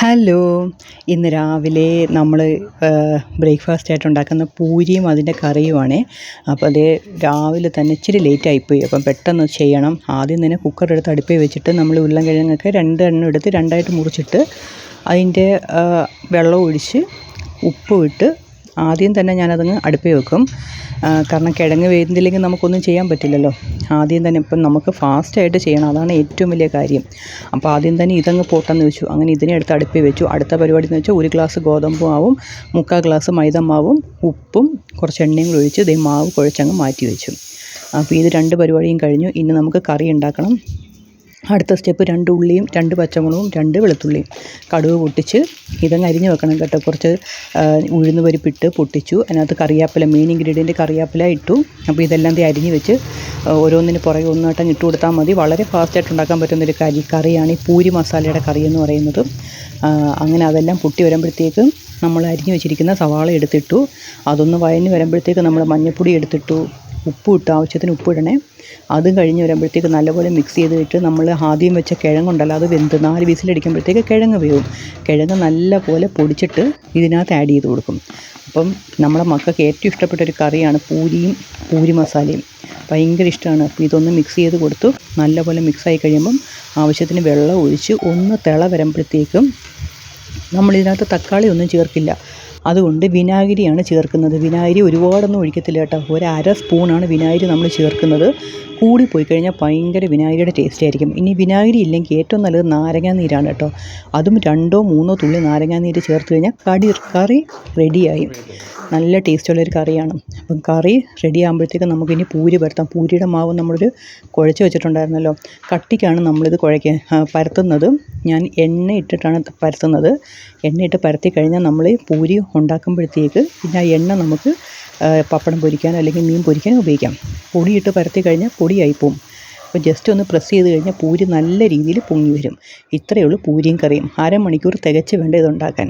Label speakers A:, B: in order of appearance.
A: Hello. ഇന്ന് രാവിലെ നമ്മൾ ബ്രേക്ക്ഫാസ്റ്റ് ആയിട്ട് ഉണ്ടാക്കുന്ന പൂരിയും അതിന്റെ കറിയുമാണ്. അപ്പോൾ അത് രാവിലെ തന്നെ ഇച്ചിരി ലേറ്റ് ആയിപ്പോയി അപ്പം പെട്ടെന്ന് ചെയ്യണം. ആദ്യം തന്നെ കുക്കർ എടുത്ത് അടുപ്പിൽ വെച്ചിട്ട് നമ്മൾ ഉരുളൻകിഴങ്ങൊക്കെ രണ്ട് എണ്ണം എടുത്ത് രണ്ടായിട്ട് മുറിച്ചിട്ട് അതിന്റെ വെള്ളം ഒഴിച്ച് ഉപ്പ് ഇട്ട് ആദ്യം തന്നെ ഞാനതങ്ങ് അടുപ്പിൽ വെക്കും. കാരണം കിഴങ്ങ് വെന്തില്ലെങ്കിൽ നമുക്കൊന്നും ചെയ്യാൻ പറ്റില്ലല്ലോ. ആദ്യം തന്നെ ഇപ്പം നമുക്ക് ഫാസ്റ്റായിട്ട് ചെയ്യണം. അതാണ് ഏറ്റവും വലിയ കാര്യം. അപ്പോൾ ആദ്യം തന്നെ ഇതങ്ങ് പോട്ടെന്ന് വെച്ചു. അങ്ങനെ ഇതിനെ എടുത്ത് അടുപ്പിൽ വെച്ചു. അടുത്ത പരിപാടി എന്ന് വെച്ചാൽ ഒരു ഗ്ലാസ് ഗോതമ്പ് മാവും മുക്കാൽ ഗ്ലാസ് മൈദ മാവും ഉപ്പും കുറച്ച് എണ്ണയും കൂടി ഒഴിച്ച് ഇതേ മാവ് കുഴച്ചങ്ങ് മാറ്റി വെച്ചു. അപ്പോൾ ഇത് രണ്ട് പരിപാടിയും കഴിഞ്ഞു. ഇനി നമുക്ക് കറി ഉണ്ടാക്കണം. അടുത്ത സ്റ്റെപ്പ് രണ്ട് ഉള്ളിയും രണ്ട് പച്ചമുളകും രണ്ട് വെളുത്തുള്ളിയും. കടുക് പൊട്ടിച്ച് ഇതങ്ങ് അരിഞ്ഞ് വെക്കണം കേട്ടോ. കുറച്ച് ഉഴുന്ന് പരിപ്പിട്ട് പൊട്ടിച്ചു. അതിനകത്ത് കറിവേപ്പില മെയിൻ ഇൻഗ്രീഡിയന്റ് കറിവേപ്പില ഇട്ടു. അപ്പോൾ ഇതെല്ലാം ദേ അരിഞ്ഞ് വെച്ച് ഓരോന്നിന് പുറകെ ഒന്നായിട്ടും ഇട്ട് കൊടുത്താൽ മതി. വളരെ ഫാസ്റ്റായിട്ട് ഉണ്ടാക്കാൻ പറ്റുന്നൊരു കറി കറിയാണ് ഈ പൂരി മസാലയുടെ കറി എന്ന് പറയുന്നത്. അങ്ങനെ അതെല്ലാം പൊട്ടി വരുമ്പോഴത്തേക്കും നമ്മൾ അരിഞ്ഞ് വെച്ചിരിക്കുന്ന സവാള എടുത്തിട്ടു. അതൊന്ന് വയഞ്ഞ് വരുമ്പോഴത്തേക്ക് നമ്മൾ മഞ്ഞൾപ്പൊടി എടുത്തിട്ടു. ഉപ്പ് ഇട്ട് ആവശ്യത്തിന് ഉപ്പ് ഇടണേ അതും കഴിഞ്ഞ് വരുമ്പോഴത്തേക്ക് നല്ലപോലെ മിക്സ് ചെയ്തിട്ട് നമ്മൾ ആദ്യം വെച്ച കിഴങ്ങുണ്ടല്ലോ അത് വെന്ത് നാല് വിസിലടിക്കുമ്പോഴത്തേക്ക് കിഴങ്ങ് വേവും. കിഴങ്ങ് നല്ലപോലെ പൊടിച്ചിട്ട് ഇതിനകത്ത് ആഡ് ചെയ്ത് കൊടുക്കും. അപ്പം നമ്മളെ മക്കൾക്ക് ഏറ്റവും ഇഷ്ടപ്പെട്ട ഒരു കറിയാണ് പൂരിയും പൂരി മസാലയും. ഭയങ്കര ഇഷ്ടമാണ്. അപ്പോൾ ഇതൊന്ന് മിക്സ് ചെയ്ത് കൊടുത്തു. നല്ലപോലെ മിക്സായി കഴിയുമ്പം ആവശ്യത്തിന് വെള്ളം ഒഴിച്ച് ഒന്ന് തിള വരുമ്പോഴത്തേക്കും നമ്മളിതിനകത്ത് തക്കാളി ഒന്നും ചേർക്കില്ല. അതുകൊണ്ട് വിനാഗിരിയാണ് ചേർക്കുന്നത്. വിനാഗിരി ഒരുപാടൊന്നും ഒഴിക്കത്തില്ല കേട്ടോ. ഒരു അര സ്പൂണാണ് വിനാഗിരി നമ്മൾ ചേർക്കുന്നത്. കൂടിപ്പോയി കഴിഞ്ഞാൽ ഭയങ്കര വിനാഗിരിയുടെ ടേസ്റ്റ് ആയിരിക്കും. ഇനി വിനാഗിരി ഇല്ലെങ്കിൽ ഏറ്റവും നല്ലത് നാരങ്ങാ നീരാണ് കേട്ടോ. അതും രണ്ടോ മൂന്നോ തുള്ളി നാരങ്ങാ നീര് ചേർത്ത് കഴിഞ്ഞാൽ കടി കറി റെഡിയായി നല്ല ടേസ്റ്റുള്ളൊരു കറിയാണ്. അപ്പം കറി റെഡി ആകുമ്പോഴത്തേക്കും നമുക്കിനി പൂരി പരത്താം. പൂരിയുടെ മാവ് നമ്മളൊരു കുഴച്ച് വെച്ചിട്ടുണ്ടായിരുന്നല്ലോ. കട്ടിക്കാണ് നമ്മളിത് കുഴക്ക പരത്തുന്നത്. ഞാൻ എണ്ണ ഇട്ടിട്ടാണ് പരത്തുന്നത്. എണ്ണയിട്ട് പരത്തി കഴിഞ്ഞാൽ നമ്മൾ പൂരി ഉണ്ടാക്കുമ്പോഴത്തേക്ക് പിന്നെ ആ എണ്ണ നമുക്ക് പപ്പടം പൊരിക്കാനോ അല്ലെങ്കിൽ മീൻ പൊരിക്കാനോ ഉപയോഗിക്കാം. പൊടിയിട്ട് പരത്തി കഴിഞ്ഞാൽ പൊടിയായി പോവും അപ്പോൾ ജസ്റ്റ് ഒന്ന് പ്രസ് ചെയ്ത് കഴിഞ്ഞാൽ പൂരി നല്ല രീതിയിൽ പൊങ്ങി വരും. ഇത്രയേ ഉള്ളൂ പൂരിയും കറിയും. അരമണിക്കൂർ തികച്ച് വേണ്ട ഇതുണ്ടാക്കാൻ.